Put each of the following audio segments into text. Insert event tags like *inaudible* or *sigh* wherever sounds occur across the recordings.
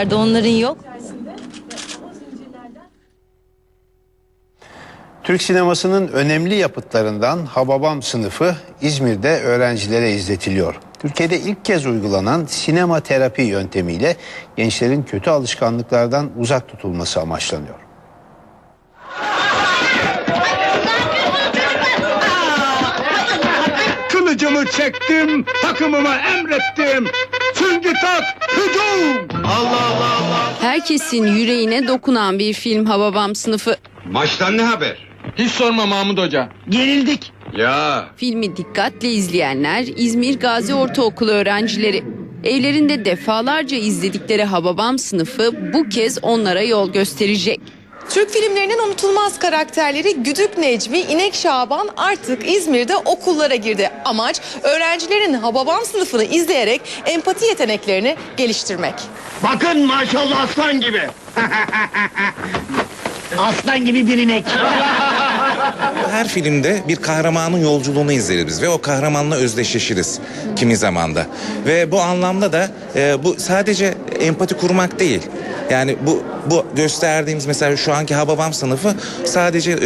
vardı onların yok. Türk sinemasının önemli yapıtlarından Hababam sınıfı İzmir'de öğrencilere izletiliyor. Türkiye'de ilk kez uygulanan sinema terapi yöntemiyle gençlerin kötü alışkanlıklardan uzak tutulması amaçlanıyor. Kılıcımı çektim, takımıma emrettim. Süngü tak, hücum! Herkesin yüreğine dokunan bir film Hababam sınıfı. Maçtan ne haber? Hiç sorma Mahmut Hoca. Gerildik. Ya Filmi dikkatle izleyenler İzmir Gazi Ortaokulu öğrencileri. Evlerinde defalarca izledikleri Hababam sınıfı bu kez onlara yol gösterecek. Türk filmlerinin unutulmaz karakterleri Güdük Necmi, İnek Şaban artık İzmir'de okullara girdi. Amaç öğrencilerin Hababam sınıfını izleyerek empati yeteneklerini geliştirmek. Bakın maşallah aslan gibi. *laughs* aslan gibi bir inek. *laughs* Her filmde bir kahramanın yolculuğunu izleriz biz ve o kahramanla özdeşleşiriz kimi zamanda. Ve bu anlamda da e, bu sadece empati kurmak değil. Yani bu bu gösterdiğimiz mesela şu anki Hababam sınıfı sadece e,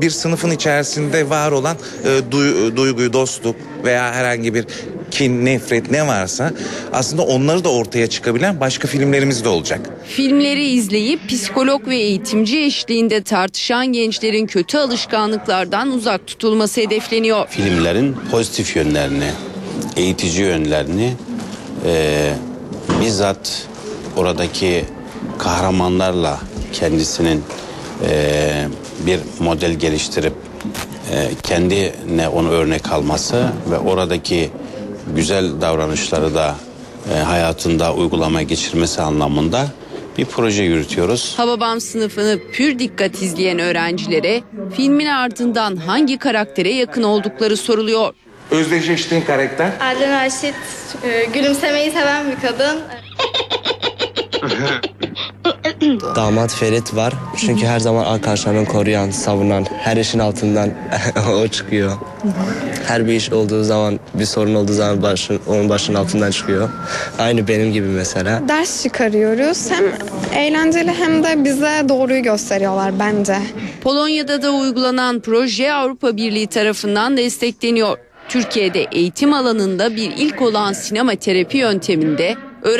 bir sınıfın içerisinde var olan e, duy- duyguyu, dostluk veya herhangi bir kin, nefret ne varsa aslında onları da ortaya çıkabilen başka filmlerimiz de olacak. Filmleri izleyip psikolog ve eğitimci eşliğinde tartışan gençlerin kötü alışkanlıklardan uzak tutulması hedefleniyor. filmlerin pozitif yönlerini, eğitici yönlerini eee, bizzat oradaki kahramanlarla kendisinin eee, bir model geliştirip eee, kendine onu örnek alması ve oradaki güzel davranışları da eee, hayatında uygulamaya geçirmesi anlamında bir proje yürütüyoruz. Hababam sınıfını pür dikkat izleyen öğrencilere filmin ardından hangi karaktere yakın oldukları soruluyor. Özdeşleştiğin karakter? Adem Raşit e, gülümsemeyi seven bir kadın. *laughs* Damat Ferit var. Çünkü her zaman arkadaşlarını koruyan, savunan, her işin altından *laughs* o çıkıyor. Her bir iş olduğu zaman, bir sorun olduğu zaman başın, onun başının altından çıkıyor. Aynı benim gibi mesela. Ders çıkarıyoruz. Hem eğlenceli hem de bize doğruyu gösteriyorlar bence. Polonya'da da uygulanan proje Avrupa Birliği tarafından destekleniyor. Türkiye'de eğitim alanında bir ilk olan sinema terapi yönteminde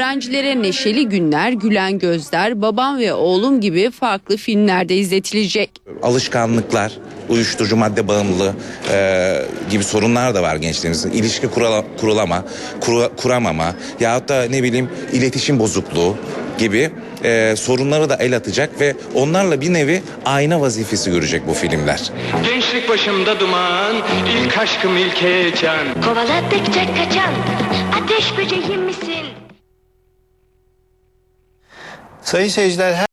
öğrencilere Neşeli Günler, Gülen Gözler, Babam ve Oğlum gibi farklı filmlerde izletilecek. alışkanlıklar, uyuşturucu madde bağımlılığı e, gibi sorunlar da var gençlerimizin. İlişki kurala- kurulama, kura- kuramama yahut da ne bileyim iletişim bozukluğu gibi e, sorunları da el atacak ve onlarla bir nevi ayna vazifesi görecek bu filmler. Gençlik başımda duman, ilk aşkım ilk heyecan. Kovaladıkça kaçan ateş böceği misin? Sayın seyirciler her